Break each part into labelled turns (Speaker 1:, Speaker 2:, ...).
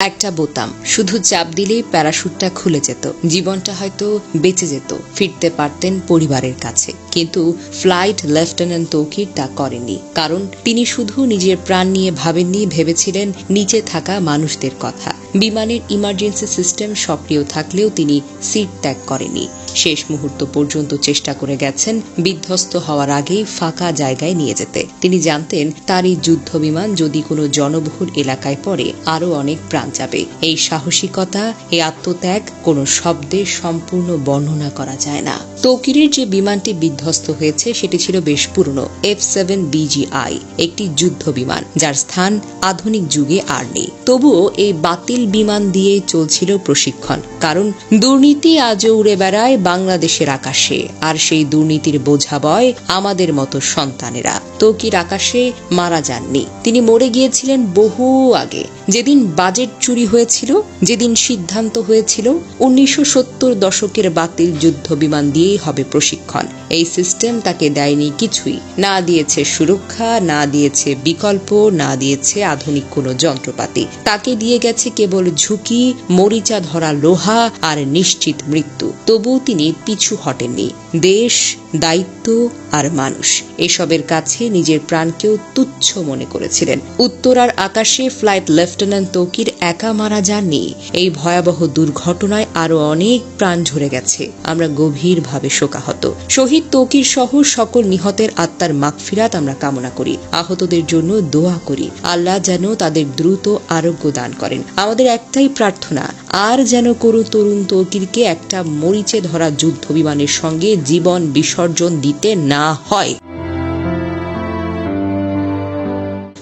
Speaker 1: একটা বোতাম। শুধু চাপ দিলেই প্যারাশুটটা খুলে যেত। জীবনটা হয়তো বেঁচে যেত, ফিরতে পারতেন পরিবারের কাছে। কিন্তু ফ্লাইট লেফটেন্যান্ট তৌকির তা করেনি কারণ তিনি শুধু নিজের প্রাণ নিয়ে ভাবেননি, ভেবেছিলেন নিচে থাকা মানুষদের কথা। বিমানের ইমার্জেন্সি সিস্টেম সক্রিয় থাকলেও তিনি সিট ত্যাগ করেনি শেষ মুহূর্ত পর্যন্ত চেষ্টা করে গেছেন, বিধ্বস্ত হওয়ার আগেই ফাঁকা জায়গায় নিয়ে যেতে। তিনি জানতেন তারই এই যুদ্ধ বিমান যদি কোনো জনবহুল এলাকায় পড়ে, আরও অনেক প্রাণ যাবে। এই সাহসিকতা, এই আত্মত্যাগ কোনো শব্দে সম্পূর্ণ বর্ণনা করা যায় না। তৌকিরের যে বিমানটি বিধ্বস্ত হয়েছে, সেটি ছিল বেশ পুরনো, এফ সেভেন বিজিআই একটি যুদ্ধ বিমান যার স্থান আধুনিক যুগে আর নেই। তবুও এই বাতিল বিমান দিয়ে চলছিল প্রশিক্ষণ, কারণ দুর্নীতি আজও উড়ে বেড়ায় বাংলাদেশের আকাশে, আর সেই দুর্নীতির বোঝা বয় আমাদের মতো সন্তানেরা। তৌকির আকাশে মারা যাননি। তিনি মরে গিয়েছিলেন বহু আগে। যেদিন বাজেট চুরি হয়েছিল, যেদিন সিদ্ধান্ত হয়েছিল, উনিশশো সত্তর দশকের বাতিল যুদ্ধ বিমান দিয়েই হবে প্রশিক্ষণ। এই সিস্টেম তাকে দেয়নি কিছুই। না দিয়েছে সুরক্ষা, না দিয়েছে বিকল্প, না দিয়েছে আধুনিক কোনো যন্ত্রপাতি। তাকে দিয়ে গেছে কেবল ঝুঁকি, মরিচা ধরা লোহা, আর নিশ্চিত মৃত্যু। তবুও তিনি পিছু হটেননি। দেশ দায়িত্ব আর মানুষ। এসবের কাছে নিজের প্রাণকেও তুচ্ছ মনে করেছিলেন। উত্তরার আকাশে ফ্লাইট লেফটেন্যান্ট তৌকির একা মারা যাননি। এই ভয়াবহ দুর্ঘটনায় আরও অনেক প্রাণ ঝরে গেছে। আমরা গভীরভাবে শোকাহত। শহীদ তৌকির সহ সকল নিহতের আত্মার মাগফিরাত আমরা কামনা করি। আহতদের জন্য দোয়া করি। আল্লাহ যেন তাদের দ্রুত আরোগ্য দান করেন। আমাদের একটাই প্রার্থনা, আর যেন করু তরুণ তৌকিরকে একটা মরিচে ধরা যুদ্ধ বিমানের সঙ্গে জীবন বিসর্জন দিতে না হয়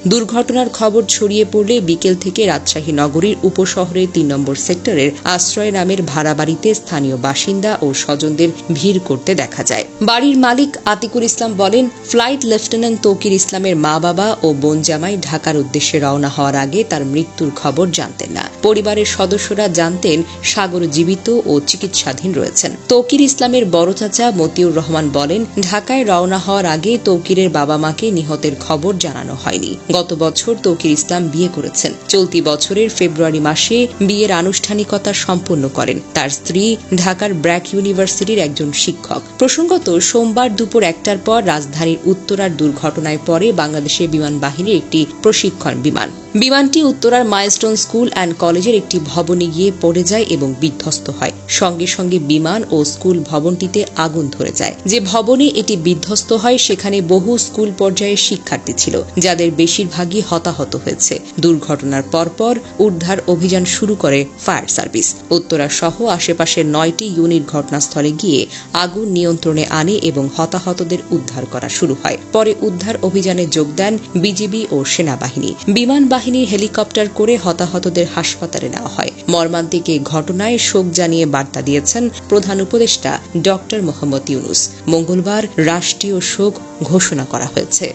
Speaker 1: দুর্ঘটনার খবর ছড়িয়ে পড়লে বিকেল থেকে রাজশাহী নগরীর উপশহরের তিন নম্বর সেক্টরের আশ্রয় নামের ভাড়া বাড়িতে স্থানীয় বাসিন্দা ও স্বজনদের ভিড় করতে দেখা যায়। বাড়ির মালিক আতিকুল ইসলাম বলেন, ফ্লাইট লেফটেন্যান্ট তৌকির ইসলামের মা বাবা ও বোন জামাই ঢাকার উদ্দেশ্যে রওনা হওয়ার আগে তার মৃত্যুর খবর জানতেন না। পরিবারের সদস্যরা জানতেন, সাগর জীবিত ও চিকিৎসাধীন রয়েছেন। তৌকির ইসলামের বড় চাচা মতিউর রহমান বলেন, ঢাকায় রওনা হওয়ার আগে তৌকিরের বাবা মাকে নিহতের খবর জানানো হয়নি। গত বছর তৌকির ইসলাম বিয়ে করেছেন। চলতি বছরের ফেব্রুয়ারি মাসে বিয়ের আনুষ্ঠানিকতা সম্পন্ন করেন। তার স্ত্রী ঢাকার ব্র্যাক ইউনিভার্সিটির একজন শিক্ষক। প্রসঙ্গত, সোমবার দুপুর একটার পর রাজধানীর উত্তরার দুর্ঘটনায় পরে বাংলাদেশের বিমান বাহিনীর একটি প্রশিক্ষণ বিমান। বিমানটি উত্তরার মাইলস্টোন স্কুল অ্যান্ড কলেজের একটি ভবনে গিয়ে পড়ে যায় এবং বিধ্বস্ত হয়। সঙ্গে সঙ্গে বিমান ও স্কুল ভবনটিতে আগুন ধরে যায়। যে ভবনে এটি বিধ্বস্ত হয়, সেখানে বহু স্কুল পর্যায়ের শিক্ষার্থী ছিল, যাদের বেশিরভাগই হতাহত হয়েছে। দুর্ঘটনার পরপর উদ্ধার অভিযান শুরু করে ফায়ার সার্ভিস। উত্তরা সহ আশেপাশের নয়টি ইউনিট ঘটনাস্থলে গিয়ে আগুন নিয়ন্ত্রণে আনে এবং হতাহতদের উদ্ধার করা শুরু হয়। পরে উদ্ধার অভিযানে যোগ দেন বিজিবি ও সেনাবাহিনী। বিমান বাহিনীর হেলিকপ্টার করে হতাহতদের হাসপাতালে নেওয়া হয়। মর্মান্তিক এই ঘটনায় শোক জানিয়ে বার্তা দিয়েছেন প্রধান উপদেষ্টা ডক্টর মোহাম্মদ ইউনুস। মঙ্গলবার রাষ্ট্রীয় শোক ঘোষণা করা হয়েছে।